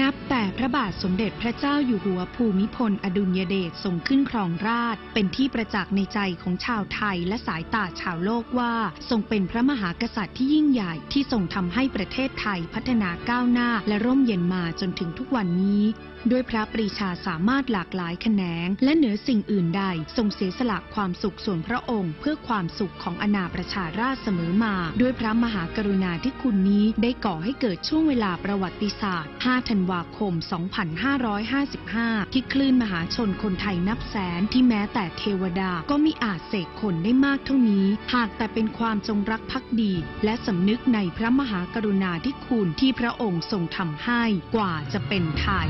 นับแต่พระบาทสมเด็จพระเจ้าอยู่หัวภูมิพล อดุลยเดชทรงขึ้นครองราช เป็นที่ประจักษ์ในใจของชาวไทยและสายตาชาวโลกว่า ทรงเป็นพระมหากษัตริย์ที่ยิ่งใหญ่ที่ทรงทำให้ประเทศไทยพัฒนาก้าวหน้าและร่มเย็นมาจนถึงทุกวันนี้ด้วยพระปรีชาสามารถหลากหลายแขนง และเหนือสิ่งอื่นใด ทรงเสียสละความสุขส่วนพระองค์ เพื่อความสุขของอาณาประชาราษฎร์เสมอมา ด้วยพระมหากรุณาธิคุณนี้ได้ก่อให้เกิดช่วงเวลาประวัติศาสตร์ 5 ธันวาคม 2555 ที่คลื่นมหาชนคนไทยนับแสนที่แม้แต่เทวดาก็มิอาจเสกคนได้มากเท่านี้ หากแต่เป็นความจงรักภักดี และสำนึกในพระมหากรุณาธิคุณที่พระองค์ทรงทำให้กว่าจะเป็นไทย